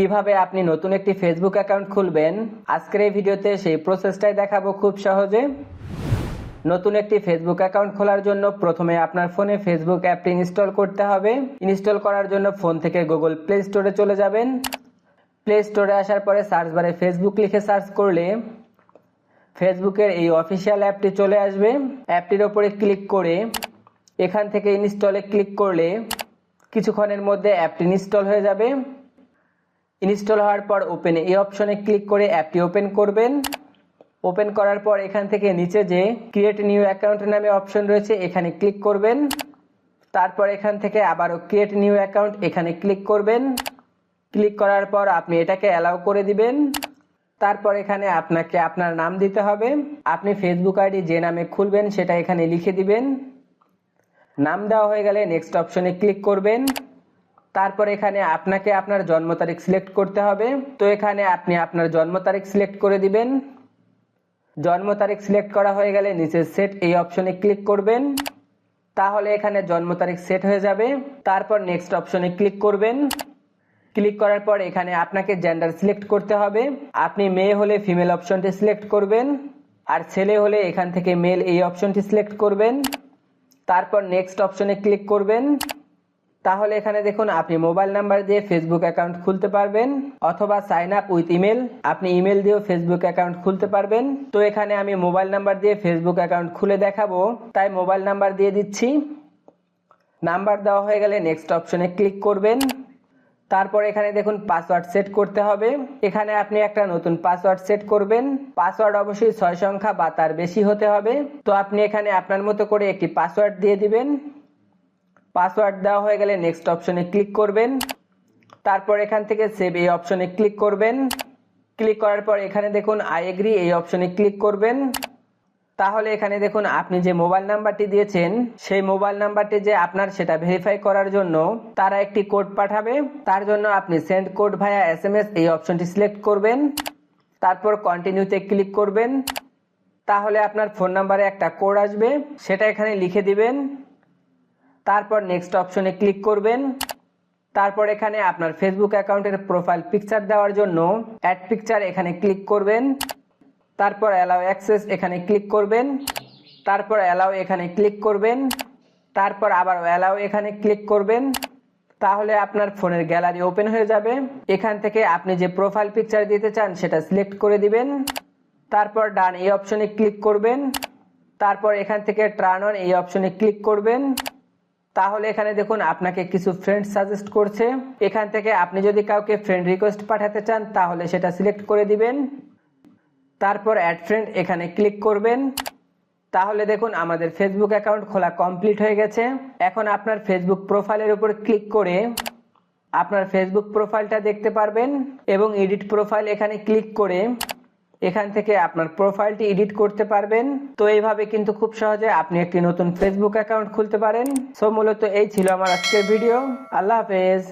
কীভাবে আপনি নতুন একটি ফেসবুক অ্যাকাউন্ট খুলবেন? আজকের এই ভিডিওতে সেই প্রসেসটাই দেখাবো খুব সহজে। নতুন একটি ফেসবুক অ্যাকাউন্ট খোলার জন্য প্রথমে আপনার ফোনে ফেসবুক অ্যাপটি ইনস্টল করতে হবে। ইনস্টল করার জন্য ফোন থেকে গুগল প্লে স্টোরে চলে যাবেন। প্লে স্টোরে আসার পরে সার্চ বারে ফেসবুক লিখে সার্চ করলে ফেসবুকের এই অফিসিয়াল অ্যাপটি চলে আসবে। অ্যাপটির ওপরে ক্লিক করে এখান থেকে ইনস্টলে ক্লিক করলে কিছুক্ষণের মধ্যে অ্যাপটি ইনস্টল হয়ে যাবে। ইনস্টল হওয়ার পর ওপেন এই অপশনে ক্লিক করে অ্যাপটি ওপেন করবেন। ওপেন করার পর এখান থেকে নিচে যে ক্রিয়েট নিউ অ্যাকাউন্ট নামে অপশন রয়েছে, এখানে ক্লিক করবেন। তারপর এখান থেকে আবারও ক্রিয়েট নিউ অ্যাকাউন্ট এখানে ক্লিক করবেন। ক্লিক করার পর আপনি এটাকে অ্যালাউ করে দিবেন। তারপর এখানে আপনাকে আপনার নাম দিতে হবে। আপনি ফেসবুক আইডি যে নামে খুলবেন, সেটা এখানে লিখে দিবেন। নাম দেওয়া হয়ে গেলে নেক্সট অপশনে ক্লিক করবেন। তারপর এখানে আপনাকে আপনার জন্ম তারিখ সিলেক্ট করতে হবে। তো এখানে আপনি আপনার জন্ম তারিখ সিলেক্ট করে দিবেন। জন্ম তারিখ সিলেক্ট করা হয়ে গেলে নিচে সেট এই অপশনে ক্লিক করবেন। তাহলে এখানে জন্ম তারিখ সেট হয়ে যাবে। তারপর নেক্সট অপশনে ক্লিক করবেন। ক্লিক করার পর এখানে আপনাকে জেন্ডার সিলেক্ট করতে হবে। আপনি মেয়ে হলে ফিমেল অপশনটি সিলেক্ট করবেন। আর ছেলে হলে এখান থেকে মেল এই অপশনটি সিলেক্ট করবেন। তারপর নেক্সট অপশনে ক্লিক করবেন। তাহলে এখানে দেখুন, আপনি মোবাইল নাম্বার দিয়ে ফেসবুক অ্যাকাউন্ট খুলতে পারবেন অথবা সাইন আপ উইথ ইমেল আপনি ইমেল দিয়েও ফেসবুক অ্যাকাউন্ট খুলতে পারবেন। তো এখানে আমি মোবাইল নাম্বার দিয়ে ফেসবুক অ্যাকাউন্ট খুলে দেখাবো। তাই মোবাইল নাম্বার দিয়ে দিচ্ছি। নাম্বার দেওয়া হয়ে গেলে নেক্সট অপশনে ক্লিক করবেন। তারপর এখানে দেখুন পাসওয়ার্ড সেট করতে হবে। এখানে আপনি একটা নতুন পাসওয়ার্ড সেট করবেন। পাসওয়ার্ড অবশ্যই ছয় সংখ্যা বা তার বেশি হতে হবে। তো আপনি এখানে আপনার মতো করে একটি পাসওয়ার্ড দিয়ে দিবেন। পাসওয়ার্ড দেওয়া হয়ে গেলে নেক্সট অপশনে ক্লিক করবেন। তারপর এখান থেকে সেভ এই অপশনে ক্লিক করবেন। ক্লিক করার পর এখানে দেখুন আই এগ্রি এই অপশনে ক্লিক করবেন। তাহলে এখানে দেখুন আপনি যে মোবাইল নাম্বারটি দিয়েছেন, সেই মোবাইল নাম্বারটি যে আপনার সেটা ভেরিফাই করার জন্য তারা একটি কোড পাঠাবে। তার জন্য আপনি send code via S M S এই অপশনটি সিলেক্ট করবেন। তারপর কন্টিনিউতে ক্লিক করবেন। তাহলে আপনার ফোন নাম্বারে একটা কোড আসবে। সেটা এখানে লিখে দিবেন। তারপর নেক্সট অপশনে ক্লিক করবেন। তারপর এখানে আপনার ফেসবুক অ্যাকাউন্টের প্রোফাইল পিকচার দেওয়ার জন্য অ্যাড পিকচার এখানে ক্লিক করবেন। তারপর অ্যালাউ অ্যাক্সেস এখানে ক্লিক করবেন। তারপর অ্যালাউ এখানে ক্লিক করবেন। তারপর আবার অ্যালাউ এখানে ক্লিক করবেন। তাহলে আপনার ফোনের গ্যালারি ওপেন হয়ে যাবে। এখান থেকে আপনি যে প্রোফাইল পিকচার দিতে চান সেটা সিলেক্ট করে দিবেন। তারপর ডান এই অপশনে ক্লিক করবেন। তারপর এখান থেকে ট্রান অন এই অপশনে ক্লিক করবেন। তাহলে এখানে দেখুন, আপনাকে কিছু ফ্রেন্ড সাজেস্ট করছে। এখান থেকে আপনি যদি কাউকে ফ্রেন্ড রিকোয়েস্ট পাঠাতে চান, তাহলে সেটা সিলেক্ট করে দিবেন। তারপর অ্যাড ফ্রেন্ড এখানে ক্লিক করবেন। তাহলে দেখুন, আমাদের ফেসবুক অ্যাকাউন্ট খোলা কমপ্লিট হয়ে গেছে। এখন আপনার ফেসবুক প্রোফাইলের উপর ক্লিক করে আপনার ফেসবুক প্রোফাইলটা দেখতে পারবেন এবং এডিট প্রোফাইল এখানে ক্লিক করে এখান থেকে আপনার প্রোফাইলটি এডিট করতে পারবেন। তো এইভাবে কিন্তু খুব সহজে আপনি একটি নতুন ফেসবুক অ্যাকাউন্ট খুলতে পারেন। সো মূলত এই ছিল আমার আজকের ভিডিও আল্লাহ হাফেজ।